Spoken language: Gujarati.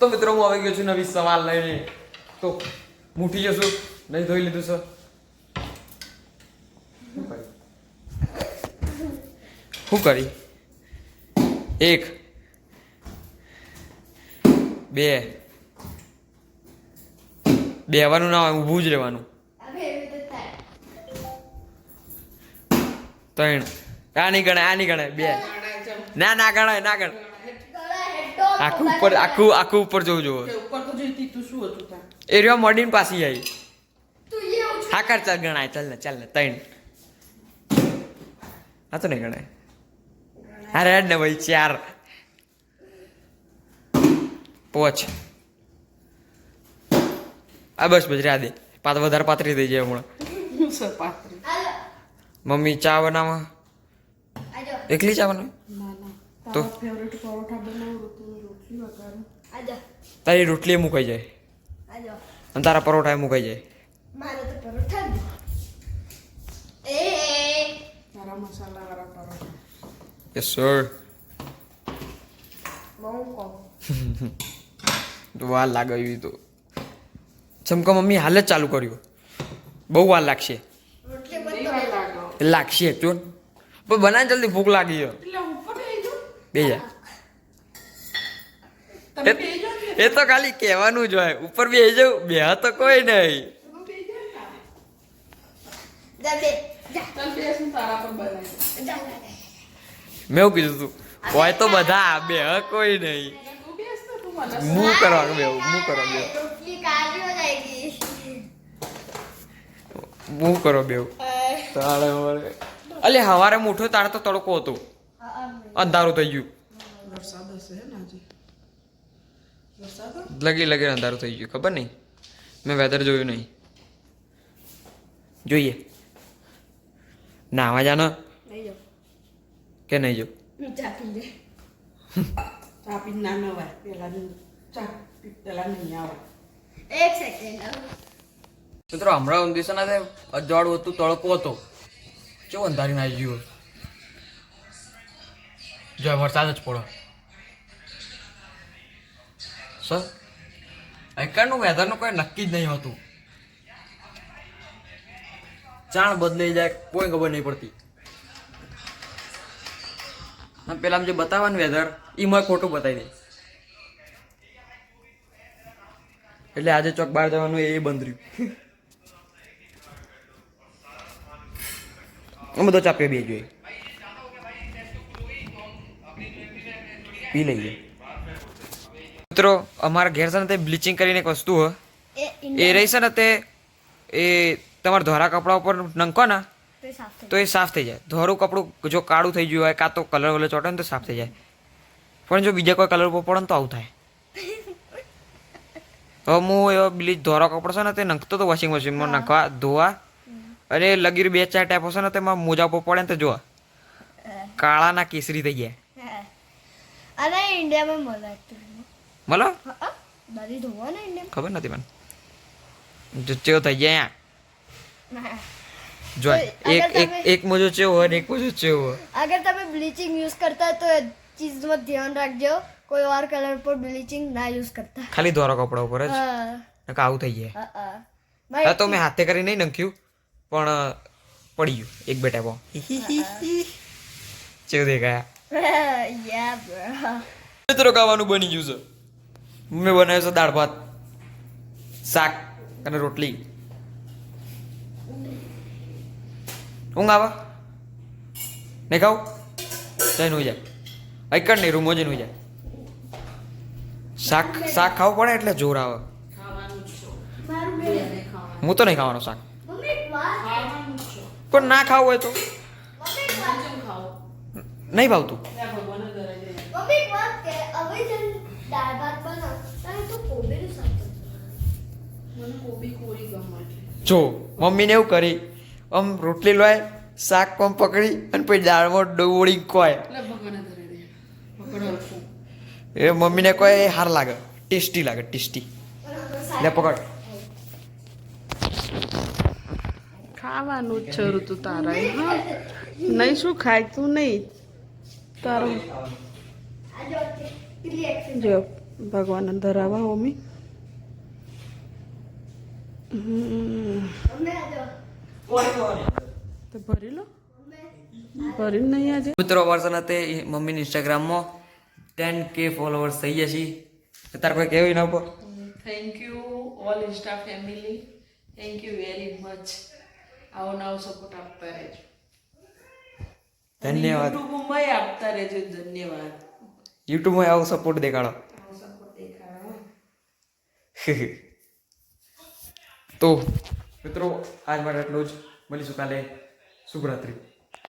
તો મિત્રો હું આવી ગયો છું નવી સવાલ લઈને. તો મૂઠી જશું નહીં ધોઈ લીધું સર શું કરી? એક બે બેવાનું ના હોય ઊભું જ રહેવાનું. ત્રણ. આ નહીં ગણાય આ નહીં ગણાય બે. ના ના ગણાય ના ગણાય. આખું ઉપર આખું આખું ઉપર જોવું જોવો ઉપર તો જોઈતી તું શું હતું ત્યાં? એ રહ્યો મોડીન પાછી આવી હા કર ચાલ ગણાય ચાલ ને ચાલ ને ત્રણ. હા તો નહીં ગણાય. હા રેડ ને ભાઈ ચાર. પોચ. આ બસ બસ રહ્યા દે પાત વધારે પાતરી થઈ જાય હમણાં. મમ્મી ચા બનાવવા? એકલી ચા બનાવે? તો? તારા ફેવરેટ પરોઠા બનાવું રોટલી રોટલી વગાડું તારી રોટલી એ મુકાઈ જાય. અને તારા પરોઠા એ મુકાઈ જાય. તારા મસાલા વાળા પરોઠા યસ સર વાર લાગે એવી તો. ચમકા મમ્મી હાલ જ ચાલુ કર્યું. બહુ વાર લાગશે. લાગશે જો પણ બનાવ જલ્દી ભૂખ લાગી છે એટલે ઉપર બેસી જાઓ. બે. એ તો ખાલી કહેવાનું જ હોય. ઉપર બે જવું બે તો કોઈ નહીં. મેં એવું કીધું તું હોય તો બધા બે કોઈ નહીં. મું કરવાનું કરવા બે મું કરો બે મું કરો બે તાળે અલે હવારે મોટો તાળ તો તડકો હતો. અંધારું થઈ ગયું. વરસાદ હશે ને આજે? વરસાદ લગી લગી અંધારું થઈ ગયું ખબર નહીં? મેં વેધર જોયું નહીં. જોઈએ. નાવા જાનો? કે નહીં જો ચા પી ના નવાય પેલા ચા પી પેલા નહીં આવે. એક સેકન્ડ મિત્રો હમણાં ઊંધી છે ને અજવાળું હતું તડકો હતો. કેવું અંધારી આવી ગયું જો વરસાદ જ પડો સર અહીંકાનું વેધરનું કોઈ નક્કી જ નહીં હોતું. ચાણ બદલાઈ જાય, કોઈ ખબર નહીં પડતી. પેલા જે બતાવવાનું વેધર એ મને ખોટું બતાવી દે. એટલે આજે ચોક બહાર જવાનું એ બંધ રહ્યું. બધો ચાપ્યો ચાપે બે જોઈએ. પી લઈએ. મિત્રો અમારા ઘેર છે ને તે બ્લીચિંગ કરીને એક વસ્તુ હ. એ રહી છે ને તે એ તમારા ધોરા કપડા ઉપર નંખો ને તો એ સાફ થઈ જાય. ધોરું કપડું જો કાળું થઈ ગયું હોય કાં તો કલર વલર ચોટે ને તો સાફ થઈ જાય. પણ જો બીજા કોઈ કલર ઉપર પડે ને તો આવું થાય. હવે હું એવો બ્લીચ ધોરા કપડો છે ને તે નંખતો તો વોશિંગ મશીનમાં નાખવા ધોવા. અને લગીર બે ચાર ટાઈપ હશે ને તેમાં મોજા ઉપર પડે ને તો જોવા. કાળા ના કેસરી થઈ ગયા. અને ઇન્ડિયામાં મળે મળો દાદી ધોવા ને ઇન્ડિયા ખબર નથી મને. ચેવો થઈ ગયા અહીંયા જો એક એક એક મોજો ચેવો હોય એક મોજો ચેવો હોય. અગર તમે બ્લીચિંગ યુઝ કરતા તો એ ચીઝમાં ધ્યાન રાખજો. કોઈ વાર કલર પર બ્લીચિંગ ના યુઝ કરતા. ખાલી ધોરા કપડા ઉપર જ. હા. નકર આવું થઈ જાય. હા, તો મેં હાથે કરી નહીં નાખ્યું પણ પડ્યું પડી ગયું. એક બે ટેપો ચેવું દેખાયા? મિત્રો ખાવાનું બની ગયું છે. મેં બનાવ્યું છે દાળ ભાત શાક અને રોટલી. ઊંઘ આવે? નહીં ખાવ? જઈને હોઈ જાય. એકડ નહીં રૂમો જઈને હોઈ જાય. શાક શાક ખાવું પડે એટલે જોર આવે. ખાવાનું જ છો. મારું બે નહીં ખાવાનું. હું તો નહીં ખાવાનો શાક. પણ ના ખાવું હોય તો મમ્મી એક વાત કેમ ખાઓ નહીં ભાવતું. જો મમ્મીને એવું કરી આમ રોટલી લોય શાક પણ પકડી અને પછી દાળમાં ડોળી કોય એ પકડ હરખું એ મમ્મીને કોઈ હાર લાગે. ટેસ્ટી લાગે ટેસ્ટી. લે પકડ. ખાવાનું જ છે ઋતુ તારા હા. નહીં શું ખાય તું નહીં. તારું. જો ભગવાન ધરાવા મમ્મી. તો ભરી લો. ભરી નહીં આજે? મિત્રો વર્ષન તે મમ્મીની ઇન્સ્ટાગ્રામમાં ટેન કે ફોલોવર્સ થઈ જશે છીએ તાર કોઈ કેવી ના ઉપર thank you all Insta family thank you very much આવો નવો સપોર્ટ આપતા રહેજો. ધન્યવાદ. યુટ્યુબમાં આપતા રહેજો ધન્યવાદ. યુટ્યુબમાં આવો સપોર્ટ દેખાડો. આવો સપોર્ટ દેખાડો. તો મિત્રો આજ માટે એટલું જ. મળીશું કાલે. શુભરાત્રી.